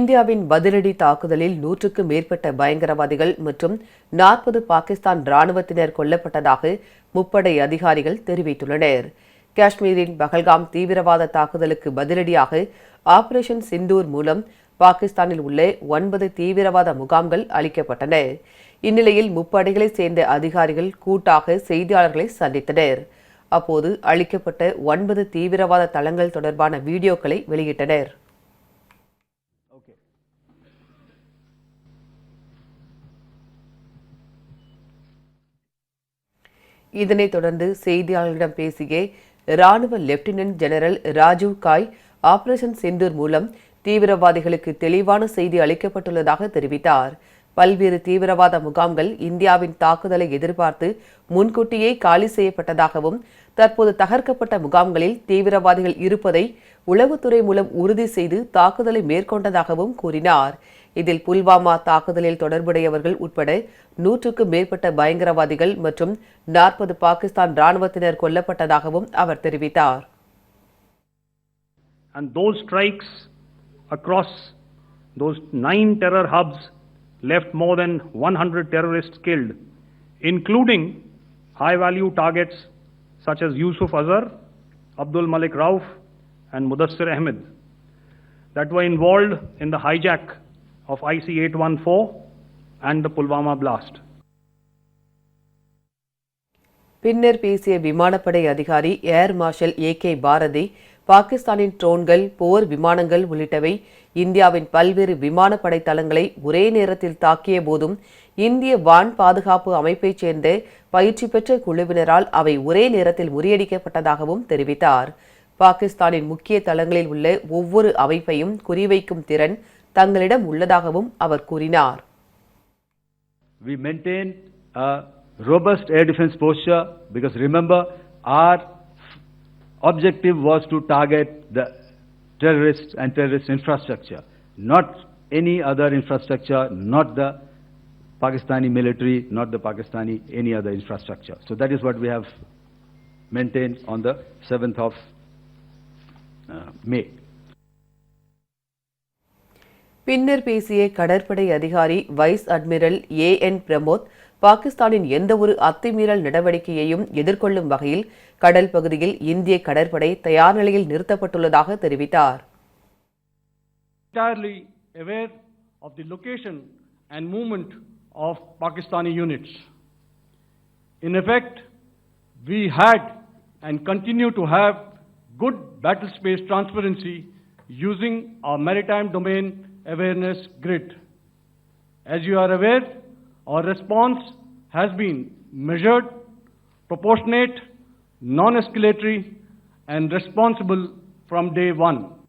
இந்தியாவின் பதிலடி தாக்குதலில் நூற்றுக்கும் மேற்பட்ட பயங்கரவாதிகள் மற்றும் நாற்பது பாகிஸ்தான் ராணுவத்தினர் கொல்லப்பட்டதாக முப்படை அதிகாரிகள் தெரிவித்துள்ளனர். காஷ்மீரின் பகல்காம் தீவிரவாத தாக்குதலுக்கு பதிலடியாக ஆபரேஷன் சிந்தூர் மூலம் பாகிஸ்தானில் உள்ள ஒன்பது தீவிரவாத முகாம்கள் அளிக்கப்பட்டன இந்நிலையில் முப்படைகளைச் சேர்ந்த அதிகாரிகள் கூட்டாக செய்தியாளர்களை சந்தித்தனர். அப்போது அளிக்கப்பட்ட ஒன்பது தீவிரவாத தளங்கள் தொடர்பான வீடியோக்களை வெளியிட்டனர். இதனைத் தொடர்ந்து செய்தியாளர்களிடம் பேசிய ராணுவ லெப்டினன்ட் ஜெனரல் ராஜீவ் காய் ஆபரேஷன் செந்தூர் மூலம் தீவிரவாதிகளுக்கு தெளிவான செய்தி அளிக்கப்பட்டுள்ளதாக தெரிவித்தார். பல்வேறு தீவிரவாத முகாம்கள் இந்தியாவின் தாக்குதலை எதிர்பார்த்து முன்கூட்டியே காலி செய்யப்பட்டதாகவும் தற்போது தகர்க்கப்பட்ட முகாம்களில் தீவிரவாதிகள் இருப்பதை உளவுத்துறை மூலம் உறுதி செய்து தாக்குதலை மேற்கொண்டதாகவும் கூறினார். இதில் புல்வாமா தாக்குதலில் தொடர்புடையவர்கள் உட்பட நூற்றுக்கும் மேற்பட்ட பயங்கரவாதிகள் மற்றும் நாற்பது பாகிஸ்தான் ராணுவத்தினர் கொல்லப்பட்டதாகவும் அவர் தெரிவித்தார் And those strikes across those nine terror hubs left more than 100 terrorists killed, including high value targets such as Yusuf Azhar, Abdul Malik Rauf, and Mudassir Ahmed, that were involved in the hijack of IC 814 and the Pulwama blast. பின்னர் பேசிய விமானப்படை அதிகாரி air marshal A K Bharti பாகிஸ்தானின் ட்ரோன்கள் போர் விமானங்கள் உள்ளிட்டவை இந்தியாவின் பல்வேறு விமானப்படை தளங்களை ஒரே நேரத்தில் தாக்கிய போதும் இந்திய வான் பாதுகாப்பு அமைப்பைச் சேர்ந்த பயிற்சி பெற்ற குழுவினரால் அவை ஒரே நேரத்தில் முறியடிக்கப்பட்டதாகவும் தெரிவித்தார் பாகிஸ்தானின் முக்கிய தளங்களில் உள்ள ஒவ்வொரு அமைப்பையும் குறிவைக்கும் திறன் தங்களிடம் உள்ளதாகவும் அவர் கூறினார் We maintain a robust air defense posture because remember, our objective was to target the terrorists and terrorist infrastructure, not any other infrastructure, not the Pakistani military, not the Pakistani any other infrastructure. So that is what we have maintained on the 7th of uh, May. பின்னர் பேசிய கடற்படை அதிகாரி vice admiral A N Pramod பாகிஸ்தானின் எந்தவொரு அத்துமீறல் நடவடிக்கையையும் எதிர்கொள்ளும் வகையில் கடல் பகுதியில் இந்திய கடற்படை தயார் நிலையில் நிறுத்தப்பட்டுள்ளதாக தெரிவித்தார் entirely aware of the location and movement of Pakistani units. In effect, we had and continue to have good battle space transparency using our maritime domain awareness grid. As you are aware, our response has been measured, proportionate, non escalatory, and responsible from day one.